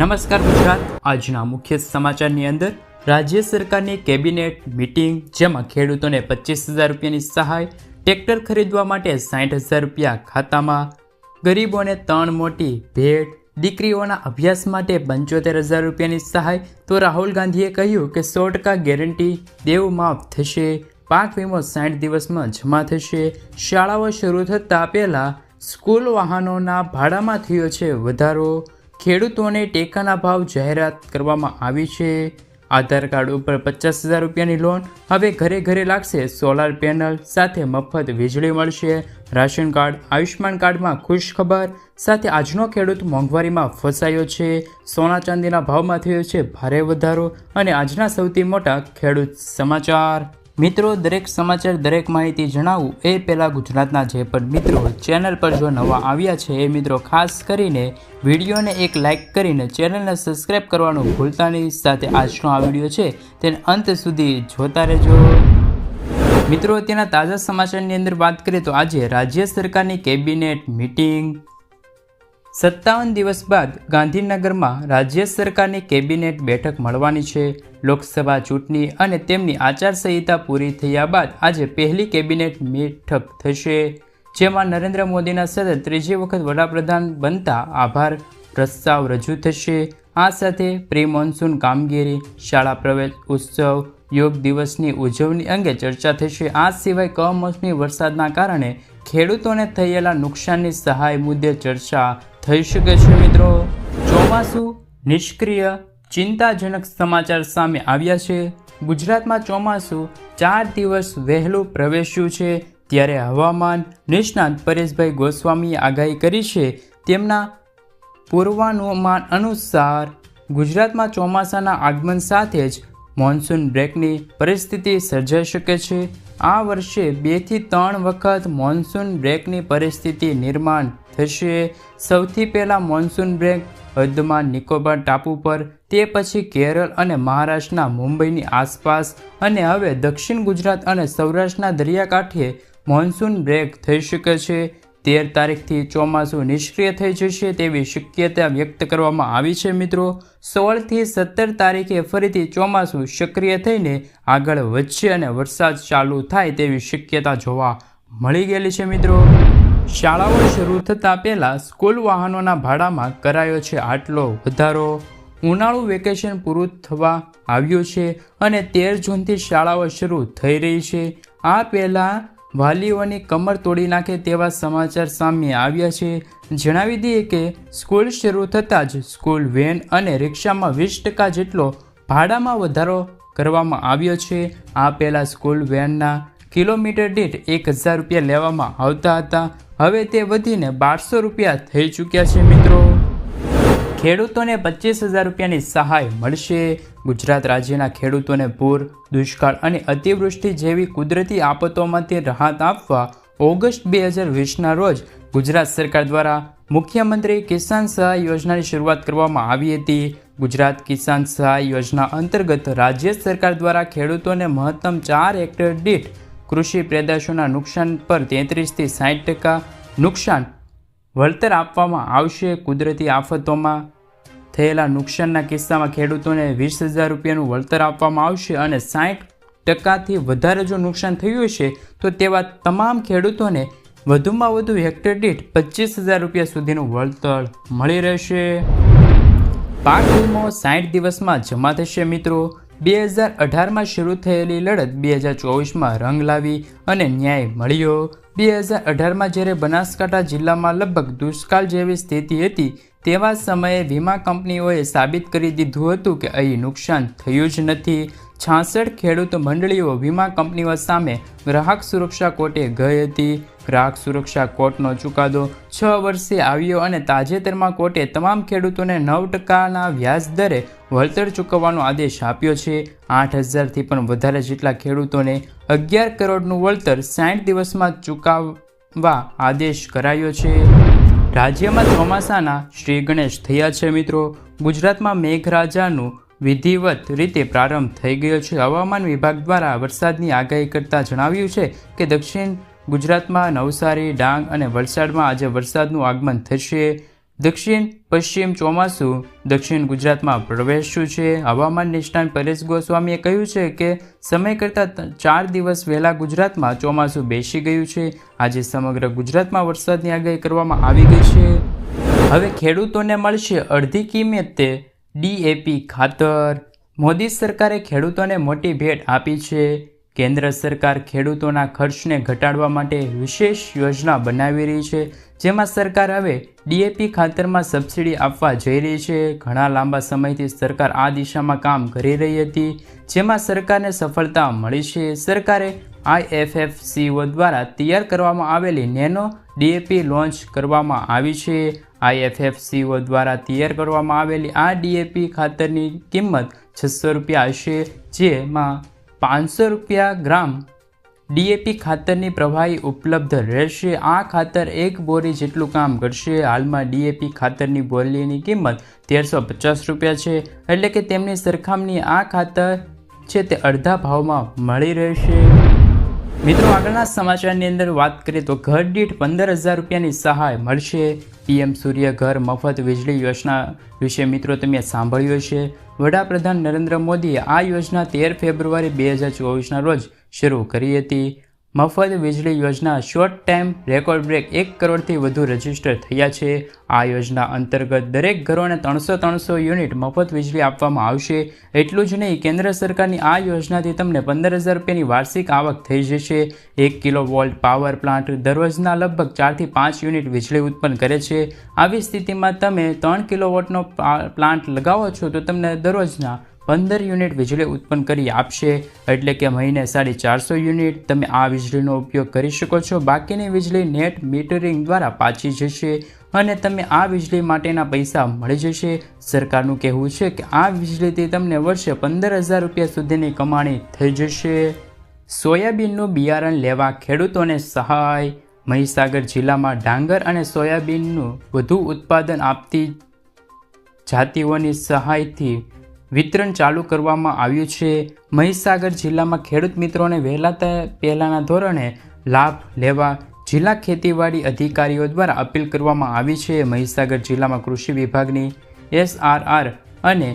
નમસ્કાર ગુજરાત. આજના મુખ્ય સમાચારની અંદર રાજ્ય સરકારની કેબિનેટ મીટિંગ, જેમાં ખેડૂતોને પચીસ હજાર રૂપિયાની સહાય, ટ્રેક્ટર ખરીદવા માટે સાઠ હજાર રૂપિયા ખાતામાં, ગરીબોને ત્રણ મોટી ભેટ, દીકરીઓના અભ્યાસ માટે પંચોતેર હજાર રૂપિયાની સહાય, તો રાહુલ ગાંધીએ કહ્યું કે સો ટકા ગેરંટી દેવ માફ થશે, પાક વીમો સાઠ દિવસમાં જમા થશે, શાળાઓ શરૂ થતાં પહેલાં સ્કૂલ વાહનોના ભાડામાં થયો છે વધારો ખેડૂતોને ટેકાના ભાવ જાહેરાત કરવામાં આવી છે. આધાર કાર્ડ ઉપર પચાસ હજાર રૂપિયાની લોન. હવે ઘરે ઘરે લાગશે સોલાર પેનલ, સાથે મફત વીજળી મળશે. રાશન કાર્ડ, આયુષ્યમાન કાર્ડમાં ખુશ ખબર. સાથે આજનો ખેડૂત મોંઘવારીમાં ફસાયો છે. સોના ચાંદીના ભાવમાં થયો છે ભારે વધારો. અને આજના સૌથી મોટા ખેડૂત સમાચાર. મિત્રો, દરેક સમાચાર, દરેક માહિતી જણાવું એ પહેલાં ગુજરાતના જે પણ મિત્રો ચેનલ પર જો નવા આવ્યા છે, એ મિત્રો ખાસ કરીને વિડીયોને એક લાઇક કરીને ચેનલને સબસ્ક્રાઇબ કરવાનું ભૂલતા નહીં. સાથે આજનો આ વીડિયો છે, તેને અંત સુધી જોતા રહેજો. મિત્રો તેના તાજા સમાચારની અંદર વાત કરીએ તો આજે રાજ્ય સરકારની કેબિનેટ મીટિંગ સત્તાવન દિવસ બાદ ગાંધીનગરમાં રાજ્ય સરકારની કેબિનેટ બેઠક મળવાની છે. લોકસભા ચૂંટણી અને તેમની આચારસંહિતા પૂરી થયા બાદ આજે પહેલી કેબિનેટ બેઠક થશે. જેમાં નરેન્દ્ર મોદીના સતત ત્રીજી વખત વડાપ્રધાન બનતા આભાર પ્રસ્તાવ રજૂ થશે. આ સાથે પ્રી મોન્સૂન કામગીરી, શાળા પ્રવેશ ઉત્સવ, યોગ દિવસની ઉજવણી અંગે ચર્ચા થશે. આ સિવાય કમોસમી વરસાદના કારણે ખેડૂતોને થયેલા નુકસાનની સહાય મુદ્દે ચર્ચા થઈ શકે છે, મિત્રો. ચોમાસું નિષ્ક્રિય, ચિંતાજનક સમાચાર સામે આવ્યા છે. ગુજરાતમાં ચોમાસું ચાર દિવસ વહેલું પ્રવેશ્યું છે. ત્યારે હવામાન નિષ્ણાત પરેશભાઈ ગોસ્વામીએ આગાહી કરી છે. તેમના પૂર્વાનુમાન અનુસાર ગુજરાતમાં ચોમાસાના આગમન સાથે જ મોન્સૂન બ્રેકની પરિસ્થિતિ સર્જાઈ શકે છે. આ વર્ષે બેથી ત્રણ વખત મોન્સૂન બ્રેકની પરિસ્થિતિ નિર્માણ થશે સૌથી પહેલાં મોન્સૂન બ્રેક અંદમાન નિકોબાર ટાપુ પર, તે પછી કેરળ અને મહારાષ્ટ્રના મુંબઈની આસપાસ અને હવે દક્ષિણ ગુજરાત અને સૌરાષ્ટ્રના દરિયાકાંઠે મોન્સૂન બ્રેક થઈ શકે છે. તેર તારીખથી ચોમાસું નિષ્ક્રિય થઈ જશે તેવી શક્યતા વ્યક્ત કરવામાં આવી છે મિત્રો. સોળથી સત્તર તારીખે ફરીથી ચોમાસું સક્રિય થઈને આગળ વધશે અને વરસાદ ચાલુ થાય તેવી શક્યતા જોવા મળી ગયેલી છે મિત્રો. શાળાઓ શરૂ થતાં પહેલાં સ્કૂલ વાહનોના ભાડામાં કરાયો છે આટલો વધારો. ઉનાળુ વેકેશન પૂરું થવા આવ્યું છે અને તેર જૂનથી શાળાઓ શરૂ થઈ રહી છે. આ પહેલાં વાલીઓની કમર તોડી નાખે તેવા સમાચાર સામે આવ્યા છે. જણાવી દઈએ કે સ્કૂલ શરૂ થતાં જ સ્કૂલ વેન અને રિક્ષામાં વીસ ટકા જેટલો ભાડામાં વધારો કરવામાં આવ્યો છે. આ પહેલાં સ્કૂલ વેનના કિલોમીટર દીઠ એક હજાર રૂપિયા લેવામાં આવતા હતા. હવે તે વધીને બારસો રૂપિયા થઈ ચૂક્યા છે મિત્રો. ખેડૂતોને પચીસ હજાર રૂપિયાની સહાય મળશે. ગુજરાત રાજ્યના ખેડૂતોને પૂર, દુષ્કાળ અને અતિવૃષ્ટિ જેવી કુદરતી આફતોમાંથી રાહત આપવા ઓગસ્ટ બે હજાર વીસના રોજ ગુજરાત સરકાર દ્વારા મુખ્યમંત્રી કિસાન સહાય યોજનાની શરૂઆત કરવામાં આવી હતી. ગુજરાત કિસાન સહાય યોજના અંતર્ગત રાજ્ય સરકાર દ્વારા ખેડૂતોને મહત્તમ ચાર હેક્ટર દીઠ કૃષિ પેદાશોના નુકસાન પર તેત્રીસથી સાઠ ટકા નુકસાન વળતર આપવામાં આવશે. કુદરતી આફતોમાં થયેલા નુકસાનના કિસ્સામાં ખેડૂતોને વીસ હજાર રૂપિયાનું વળતર આપવામાં આવશે અને સાઠ ટકાથી વધારે જો નુકસાન થયું હશે, તો તેવા તમામ ખેડૂતોને વધુમાં વધુ હેક્ટર દીઠ પચીસ હજાર રૂપિયા સુધીનું વળતર મળી રહેશે. પાક વીમો સાઠ દિવસમાં જમા થશે મિત્રો. બે હજાર અઢારમાં શરૂ થયેલી લડત બે હજાર ચોવીસમાં રંગ લાવી અને ન્યાય મળ્યો. બે હજાર અઢારમાં જ્યારે બનાસકાંઠા જિલ્લામાં લગભગ દુષ્કાળ જેવી સ્થિતિ હતી, તેવા સમયે વીમા કંપનીઓએ સાબિત કરી દીધું હતું કે અહીં નુકસાન થયું જ નથી. છાસઠ ખેડૂત મંડળીઓ વીમા કંપનીઓ સામે ગ્રાહક સુરક્ષા કોર્ટે ગઈ હતી. ગ્રાહક સુરક્ષા કોર્ટનો ચુકાદો છ વર્ષે આવ્યો અને તાજેતરમાં કોર્ટે તમામ ખેડૂતોને નવ ટકાના વ્યાજ દરે વળતર ચૂકવવાનો આદેશ આપ્યો છે. આઠ હજારથી પણ વધારે જેટલા ખેડૂતોને અગિયાર કરોડનું વળતર સાઠ દિવસમાં ચૂકવવા આદેશ કરાયો છે. રાજ્યમાં ચોમાસાના શ્રી ગણેશ થયા છે મિત્રો. ગુજરાતમાં મેઘરાજાનું વિધિવત રીતે પ્રારંભ થઈ ગયો છે. હવામાન વિભાગ દ્વારા વરસાદની આગાહી કરતાં જણાવ્યું છે કે દક્ષિણ ગુજરાતમાં નવસારી, ડાંગ અને વલસાડમાં આજે વરસાદનું આગમન થશે. દક્ષિણ, પશ્ચિમ ચોમાસું દક્ષિણ ગુજરાતમાં પ્રવેશ્યું છે. હવામાન નિષ્ણાંત પરેશ ગોસ્વામીએ કહ્યું છે કે સમય કરતાં ચાર દિવસ વહેલા ગુજરાતમાં ચોમાસું બેસી ગયું છે. આજે સમગ્ર ગુજરાતમાં વરસાદની આગાહી કરવામાં આવી ગઈ છે. હવે ખેડૂતોને મળશે અડધી કિંમતે ડીએપી ખાતર. મોદી સરકારે ખેડૂતોને મોટી ભેટ આપી છે. કેન્દ્ર સરકાર ખેડૂતોના ખર્ચને ઘટાડવા માટે વિશેષ યોજના બનાવી રહી છે. જેમાં સરકાર હવે ડીએપી ખાતરમાં સબસિડી આપવા જઈ રહી છે. ઘણા લાંબા સમયથી સરકાર આ દિશામાં કામ કરી રહી હતી, જેમાં સરકારને સફળતા મળી છે. સરકારે આઈએફએફસીઓ દ્વારા તૈયાર કરવામાં આવેલી નેનો ડીએપી લોન્ચ કરવામાં આવી છે. આઈએફએફસીઓ દ્વારા તૈયાર કરવામાં આવેલી આ ડીએપી ખાતરની કિંમત છસો રૂપિયા હશે, જેમાં પાંચસો રૂપિયા ગ્રામ ડીએપી ખાતરની પ્રવાહી ઉપલબ્ધ રહેશે. આ ખાતર એક બોરી જેટલું કામ કરશે. હાલમાં ડીએપી ખાતરની બોરીની કિંમત તેરસો પચાસ રૂપિયા છે. એટલે કે તેમની સરખામણી આ ખાતર છે તે અડધા ભાવમાં મળી રહેશે. મિત્રો, આગળના સમાચારની અંદર વાત કરીએ તો ઘર દીઠ પંદર હજાર રૂપિયાની સહાય મળશે. પીએમ સૂર્ય ઘર મફત વીજળી યોજના વિશે મિત્રો તમે સાંભળ્યું હશે. વડાપ્રધાન નરેન્દ્ર મોદીએ આ યોજના તેર ફેબ્રુઆરી બે હજાર ચોવીસના રોજ શરૂ કરી હતી. મફત વીજળી યોજના શોર્ટ ટાઈમ રેકોર્ડ બ્રેક એક કરોડથી વધુ રજિસ્ટર થયા છે. આ યોજના અંતર્ગત દરેક ઘરોને ત્રણસો ત્રણસો યુનિટ મફત વીજળી આપવામાં આવશે. એટલું જ નહીં, કેન્દ્ર સરકારની આ યોજનાથી તમને પંદર હજાર રૂપિયાની વાર્ષિક આવક થઈ જશે. એક કિલો વોલ્ટ પાવર પ્લાન્ટ દરરોજના લગભગ ચારથી પાંચ યુનિટ વીજળી ઉત્પન્ન કરે છે. આવી સ્થિતિમાં તમે ત્રણ કિલો વોટનો પ્લાન્ટ લગાવો છો તો તમને દરરોજના પંદર યુનિટ વીજળી ઉત્પન્ન કરી આપશે, એટલે કે મહિને સાડી ચારસો યુનિટ. તમે આ વીજળીનો ઉપયોગ કરી શકો છો. બાકીની વીજળી નેટ મીટરિંગ દ્વારા પાછી જશે અને તમે આ વીજળી માટેના પૈસા મળી જશે. સરકારનું કહેવું છે કે આ વીજળીથી તમને વર્ષે પંદર હજાર રૂપિયા સુધીની કમાણી થઈ જશે. સોયાબીનનું બિયારણ લેવા ખેડૂતોને સહાય. મહીસાગર જિલ્લામાં ડાંગર અને સોયાબીનનું વધુ ઉત્પાદન આપતી જાતિઓની સહાયથી વિતરણ ચાલુ કરવામાં આવ્યું છે. મહીસાગર જિલ્લામાં ખેડૂત મિત્રોને વહેલા તે પહેલાંના ધોરણે લાભ લેવા જિલ્લા ખેતીવાડી અધિકારીઓ દ્વારા અપીલ કરવામાં આવી છે. મહીસાગર જિલ્લામાં કૃષિ વિભાગની એસઆરઆર અને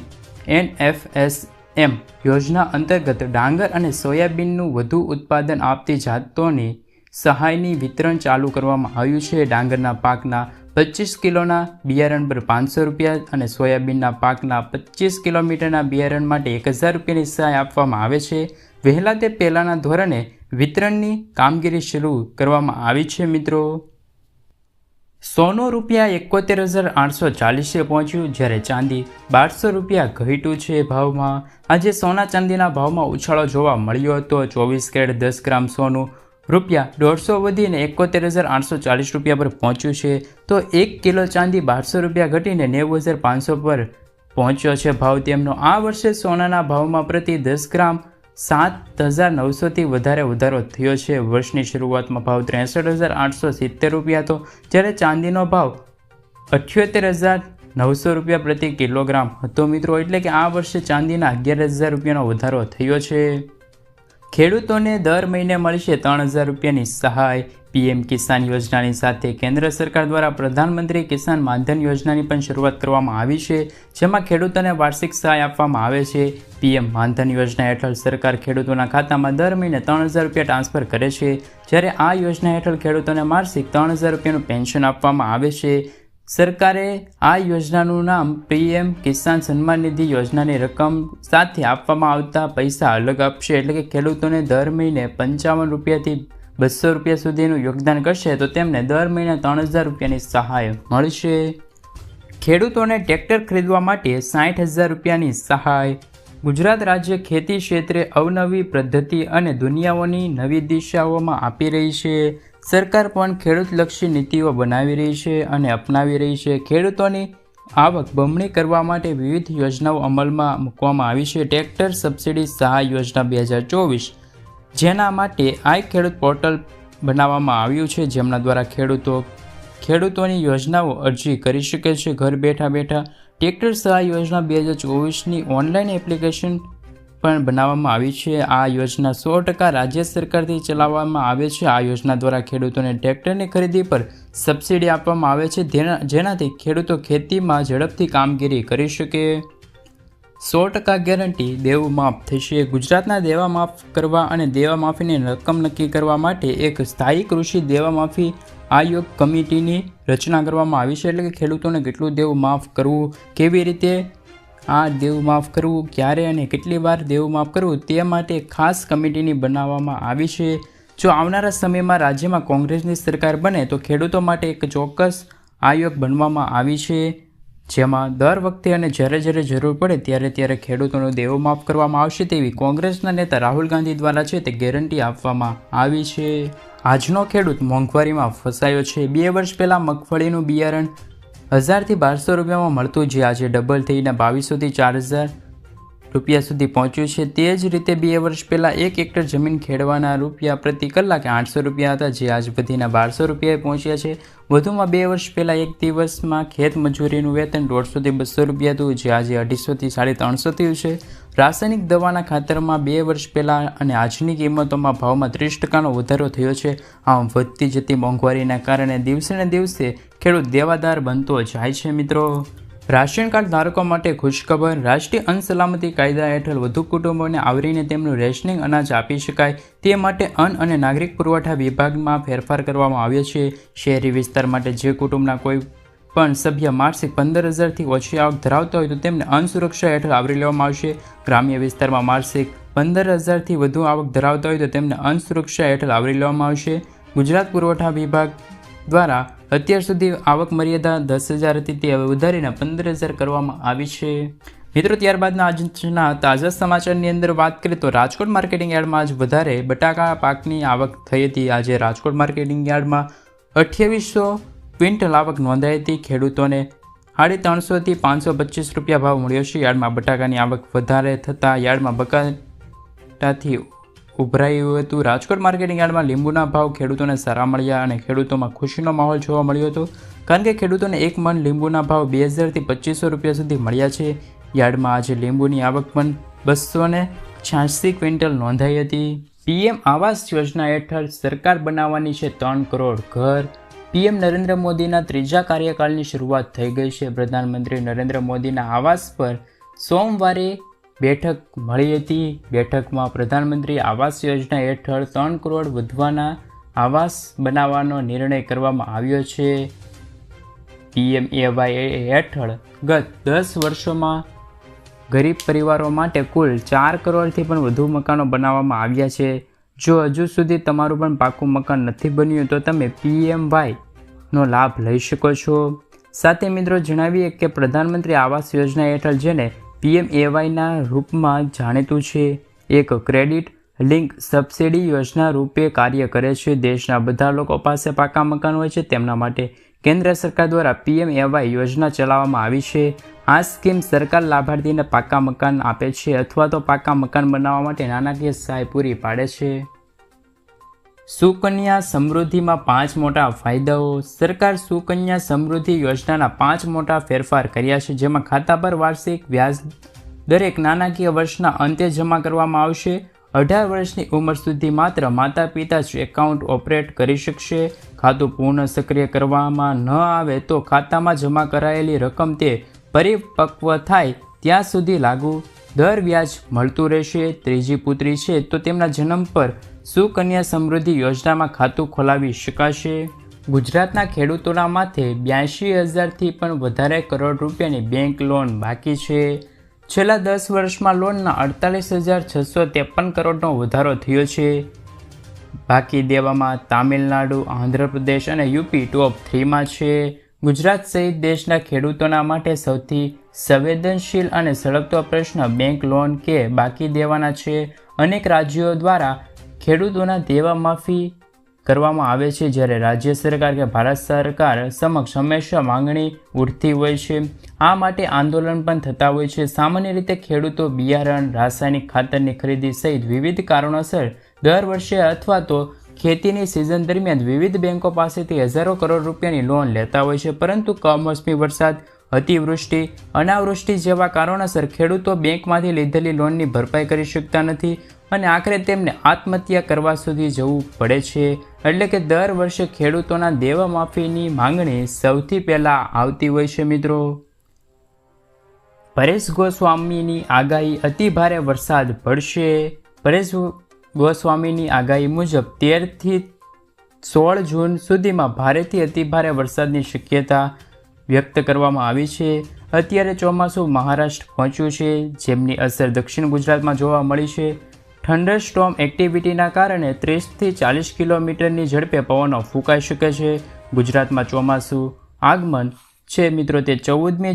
એનએફએસએમ યોજના અંતર્ગત ડાંગર અને સોયાબીનનું વધુ ઉત્પાદન આપતી જાતોની સહાયની વિતરણ ચાલુ કરવામાં આવ્યું છે. ડાંગરના પાકના પચીસ કિલોના બિયારણ પર પાંચસો રૂપિયા અને સોયાબીનના પાકના પચીસ કિલોમીટરના બિયારણ માટે એક હજાર રૂપિયાની સહાય આપવામાં આવે છે. વહેલા તે પહેલાંના ધોરણે વિતરણની કામગીરી શરૂ કરવામાં આવી છે, મિત્રો. સોનું રૂપિયા એકોતેર હજાર આઠસો ચાલીસે પહોંચ્યું જ્યારે ચાંદી બારસો રૂપિયા ઘટ્યું છે ભાવમાં. આજે સોના ચાંદીના ભાવમાં ઉછાળો જોવા મળ્યો હતો. ચોવીસ કેરેટ દસ ગ્રામ સોનું રૂપિયા દોઢસો વધીને એકોતેર હજાર આઠસો ચાલીસ રૂપિયા પર પહોંચ્યું છે. તો એક કિલો ચાંદી બારસો રૂપિયા ઘટીને નેવું હજાર પાંચસો પર પહોંચ્યો છે ભાવ. તેમનો આ વર્ષે સોનાના ભાવમાં પ્રતિ દસ ગ્રામ સાત હજાર નવસોથી વધારે વધારો થયો છે. વર્ષની શરૂઆતમાં ભાવ ત્રેસઠ હજાર આઠસો સિત્તેર રૂપિયા હતો, જ્યારે ચાંદીનો ભાવ અઠ્યોતેર હજાર નવસો રૂપિયા પ્રતિ કિલોગ્રામ હતો મિત્રો. એટલે કે આ વર્ષે ચાંદીના અગિયાર હજાર રૂપિયાનો વધારો થયો છે. ખેડૂતોને દર મહિને મળશે ત્રણ હજાર રૂપિયાની સહાય. પીએમ કિસાન યોજનાની સાથે કેન્દ્ર સરકાર દ્વારા પ્રધાનમંત્રી કિસાન માનધન યોજનાની પણ શરૂઆત કરવામાં આવી છે, જેમાં ખેડૂતોને વાર્ષિક સહાય આપવામાં આવે છે. પીએમ માનધન યોજના હેઠળ સરકાર ખેડૂતોના ખાતામાં દર મહિને ત્રણ હજાર રૂપિયા ટ્રાન્સફર કરે છે. જ્યારે આ યોજના હેઠળ ખેડૂતોને માસિક ત્રણ હજાર રૂપિયાનું પેન્શન આપવામાં આવે છે. સરકારે આ યોજનાનું નામ પીએમ કિસાન સન્માન નિધિ યોજનાની રકમ સાથે આપવામાં આવતા પૈસા અલગ આપશે એટલે કે ખેડૂતોને દર મહિને પંચાવન રૂપિયાથી બસો રૂપિયા સુધીનું યોગદાન કરશે તો તેમને દર મહિને ત્રણ હજાર રૂપિયાની સહાય મળશે. ખેડૂતોને ટ્રેક્ટર ખરીદવા માટે સાઠ હજાર રૂપિયાની સહાય. ગુજરાત રાજ્ય ખેતી ક્ષેત્રે અવનવી પદ્ધતિ અને દુનિયાઓની નવી દિશાઓમાં આપી રહી છે. સરકાર પણ ખેડૂતલક્ષી નીતિઓ બનાવી રહી છે અને અપનાવી રહી છે. ખેડૂતોની આવક બમણી કરવા માટે વિવિધ યોજનાઓ અમલમાં મૂકવામાં આવી છે. ટ્રેક્ટર સબસિડી સહાય યોજના બે હજાર ચોવીસ, જેના માટે આઈ ખેડૂત પોર્ટલ બનાવવામાં આવ્યું છે, જેમના દ્વારા ખેડૂતો, ખેડૂતોની યોજનાઓ અરજી કરી શકે છે. ઘર બેઠા બેઠા ટ્રેક્ટર સહાય યોજના બે હજાર ચોવીસની ઓનલાઈન એપ્લિકેશન પણ બનાવવામાં આવી છે. આ યોજના સો ટકા રાજ્ય સરકારથી ચલાવવામાં આવે છે. આ યોજના દ્વારા ખેડૂતોને ટ્રેક્ટરની ખરીદી પર સબસિડી આપવામાં આવે છે. જેના જેનાથી ખેડૂતો ખેતીમાં ઝડપથી કામગીરી કરી શકે. સો ટકા ગેરંટી દેવું માફ થશે. ગુજરાતના દેવા માફ કરવા અને દેવા માફીની રકમ નક્કી કરવા માટે એક સ્થાયી કૃષિ દેવા માફી આયોગ કમિટીની રચના કરવામાં આવી છે. એટલે કે ખેડૂતોને કેટલું દેવું માફ કરવું, કેવી રીતે આ દેવ માફ કરવું ક્યારે અને કેટલી વાર દેવું માફ કરવું તે માટે ખાસ કમિટીની બનાવવામાં આવી છે. જો આવનારા સમયમાં રાજ્યમાં કોંગ્રેસની સરકાર બને, તો ખેડૂતો માટે એક ચોક્કસ આયોગ બનવામાં આવી છે. જેમાં દર વખતે અને જ્યારે જ્યારે જરૂર પડે ત્યારે ત્યારે ખેડૂતોનો દેવો માફ કરવામાં આવશે તેવી કોંગ્રેસના નેતા રાહુલ ગાંધી દ્વારા છે તે ગેરંટી આપવામાં આવી છે. આજનો ખેડૂત મોંઘવારીમાં ફસાયો છે. બે વર્ષ પહેલાં મગફળીનું બિયારણ હજારથી બારસો રૂપિયામાં મળતું જે આજે ડબલ થઈને બાવીસોથી ચાર હજાર રૂપિયા સુધી પહોંચ્યું છે. તે જ રીતે બે વર્ષ પહેલાં એક હેક્ટર જમીન ખેડવાના રૂપિયા પ્રતિ કલાકે આઠસો રૂપિયા હતા, જે આજ વધીને બારસો રૂપિયાએ પહોંચ્યા છે. વધુમાં બે વર્ષ પહેલાં એક દિવસમાં ખેત મજૂરીનું વેતન દોઢસોથી બસો રૂપિયા હતું, જે આજે અઢીસોથી સાડી ત્રણસો થયું છે. રાસાયણિક દવાના ખાતરમાં બે વર્ષ પહેલાં અને આજની કિંમતોમાં ભાવમાં ત્રીસ ટકાનો વધારો થયો છે. આમ વધતી જતી મોંઘવારીના કારણે દિવસે ને દિવસે ખેડૂત દેવાદાર બનતો જાય છે મિત્રો. રાશન કાર્ડ ધારકો માટે ખુશખબર, રાષ્ટ્રીય અન્ન સલામતી કાયદા હેઠળ વધુ કુટુંબોને આવરીને તેમનું રેશનિંગ અનાજ આપી શકાય. તે માટે અન્ન અને નાગરિક પુરવઠા વિભાગમાં ફેરફાર કરવામાં આવ્યો છે. શહેરી વિસ્તાર માટે જે કુટુંબના કોઈ પણ સભ્ય માસિક પંદર હજારથી ઓછી આવક ધરાવતા હોય તો તેમને અનસુરક્ષા હેઠળ આવરી લેવામાં આવશે. ગ્રામ્ય વિસ્તારમાં માસિક પંદર હજારથી વધુ આવક ધરાવતા હોય તો તેમને અનસુરક્ષા હેઠળ આવરી લેવામાં આવશે. ગુજરાત પુરવઠા વિભાગ દ્વારા અત્યાર સુધી આવક મર્યાદા દસ હજાર હતી, તે હવે વધારીને પંદર હજાર કરવામાં આવી છે. મિત્રો, ત્યારબાદના આજના તાજા સમાચારની અંદર વાત કરીએ તો રાજકોટ માર્કેટિંગ યાર્ડમાં આજ વધારે બટાકા પાકની આવક થઈ હતી. આજે રાજકોટ માર્કેટિંગ યાર્ડમાં અઠ્યાવીસો ક્વિન્ટલ આવક નોંધાઈ હતી. ખેડૂતોને સાડી ત્રણસોથી પાંચસો પચીસ રૂપિયા ભાવ મળ્યો છે. યાર્ડમાં બટાકાની આવક વધારે થતાં યાર્ડમાં બટાટાથી ઉભરાયું હતું. રાજકોટ માર્કેટિંગ યાર્ડમાં લીંબુના ભાવ ખેડૂતોને સારા મળ્યા અને ખેડૂતોમાં ખુશીનો માહોલ જોવા મળ્યો હતો. કારણ કે ખેડૂતોને એક મણ લીંબુના ભાવ બે હજારથી પચીસો રૂપિયા સુધી મળ્યા છે. યાર્ડમાં આજે લીંબુની આવક પણ બસો ને છ્યાસી ક્વિન્ટલ નોંધાઈ હતી. પીએમ આવાસ યોજના હેઠળ સરકાર બનાવવાની છે ત્રણ કરોડ ઘર. પીએમ નરેન્દ્ર મોદીના ત્રીજા કાર્યકાળની શરૂઆત થઈ ગઈ છે. પ્રધાનમંત્રી નરેન્દ્ર મોદીના આવાસ પર સોમવારે બેઠક મળી હતી. બેઠકમાં પ્રધાનમંત્રી આવાસ યોજના હેઠળ ત્રણ કરોડ વધવાના આવાસ બનાવવાનો નિર્ણય કરવામાં આવ્યો છે. પીએમ એવાય હેઠળ ગત દસ વર્ષોમાં ગરીબ પરિવારો માટે કુલ ચાર કરોડથી પણ વધુ મકાનો બનાવવામાં આવ્યા છે. જો હજુ સુધી તમારું પણ પાકું મકાન નથી બન્યું, તો તમે પીએમવાય નો લાભ લઈ શકો છો. સાથે મિત્રો જણાવીએ કે પ્રધાનમંત્રી આવાસ યોજના હેઠળ જેને પીએમ એવાયના રૂપમાં જાણીતું છે, એક ક્રેડિટ લિંક સબસિડી યોજના રૂપે કાર્ય કરે છે. દેશના બધા લોકો પાસે પાકા મકાન હોય છે, તેમના માટે કેન્દ્ર સરકાર દ્વારા પીએમ એવાય યોજના ચલાવવામાં આવી છે. આ સ્કીમ સરકાર લાભાર્થીને પાકા મકાન આપે છે અથવા તો પાકા મકાન બનાવવા માટે નાણાકીય સહાય પૂરી પાડે છે. સુકન્યા સમૃદ્ધિમાં પાંચ મોટા ફાયદાઓ. સરકાર સુકન્યા સમૃદ્ધિ યોજનાના પાંચ મોટા ફેરફાર કર્યા છે, જેમાં ખાતા પર વાર્ષિક વ્યાજ દરેક નાણાકીય વર્ષના અંતે જમા કરવામાં આવશે. અઢાર વર્ષની ઉંમર સુધી માત્ર માતા પિતા જ એકાઉન્ટ ઓપરેટ કરી શકશે. ખાતું પૂર્ણ સક્રિય કરવામાં ન આવે તો ખાતામાં જમા કરાયેલી રકમ તે પરિપક્વ થાય, ત્યાં સુધી લાગુ દર વ્યાજ મળતું રહેશે. ત્રીજી પુત્રી છે તો તેમના જન્મ પર સુકન્યા સમૃદ્ધિ યોજનામાં ખાતું ખોલાવી શકાશે? ગુજરાતના ખેડૂતોના માથે બ્યાસી હજારથી પણ વધારે કરોડ રૂપિયાની બેંક લોન બાકી છે. છેલ્લા દસ વર્ષમાં લોનના અડતાલીસ હજાર છસો ત્રેપન કરોડનો વધારો થયો છે. બાકી દેવામાં તામિલનાડુ, આંધ્રપ્રદેશ અને યુપી ટોપ થ્રીમાં છે. ગુજરાત સહિત દેશના ખેડૂતોના માટે સૌથી સંવેદનશીલ અને સળગતો પ્રશ્ન બેંક લોન કે બાકી દેવાના છે. અનેક રાજ્યો દ્વારા ખેડૂતોના દેવા માફી કરવામાં આવે છે જ્યારે રાજ્ય સરકાર કે ભારત સરકાર સમક્ષ હંમેશા માંગણી ઉઠતી હોય છે. આ માટે આંદોલન પણ થતા હોય છે. સામાન્ય રીતે ખેડૂતો બિયારણ, રાસાયણિક ખાતરની ખરીદી સહિત વિવિધ કારણોસર દર વર્ષે અથવા તો ખેતીની સિઝન દરમિયાન વિવિધ બેન્કો પાસેથી હજારો કરોડ રૂપિયાની લોન લેતા હોય છે. પરંતુ કમોસમી વરસાદ, અતિવૃષ્ટિ, અનાવૃષ્ટિ જેવા કારણોસર ખેડૂતો બેંકમાંથી લીધેલી લોનની ભરપાઈ કરી શકતા નથી. અને આખરે તેમને આત્મહત્યા કરવા સુધી જવું પડે છે. એટલે કે દર વર્ષે ખેડૂતોના દેવા માફીની માંગણી સૌથી પહેલાં આવતી હોય છે મિત્રો. પરેશ ગોસ્વામીની આગાહી અતિ ભારે વરસાદ પડશે. પરેશ ગોસ્વામીની આગાહી મુજબ તેરથી સોળ જૂન સુધીમાં ભારેથી અતિભારે વરસાદની શક્યતા વ્યક્ત કરવામાં આવી છે. અત્યારે ચોમાસું મહારાષ્ટ્ર પહોંચ્યું છે, જેમની અસર દક્ષિણ ગુજરાતમાં જોવા મળી છે. થંડર સ્ટોમ એક્ટિવિટીના કારણે ત્રીસથી ચાલીસ કિલોમીટરની ઝડપે પવનો ફૂંકાઈ શકે છે. ગુજરાતમાં ચોમાસું આગમન છે મિત્રો, તે ચૌદમી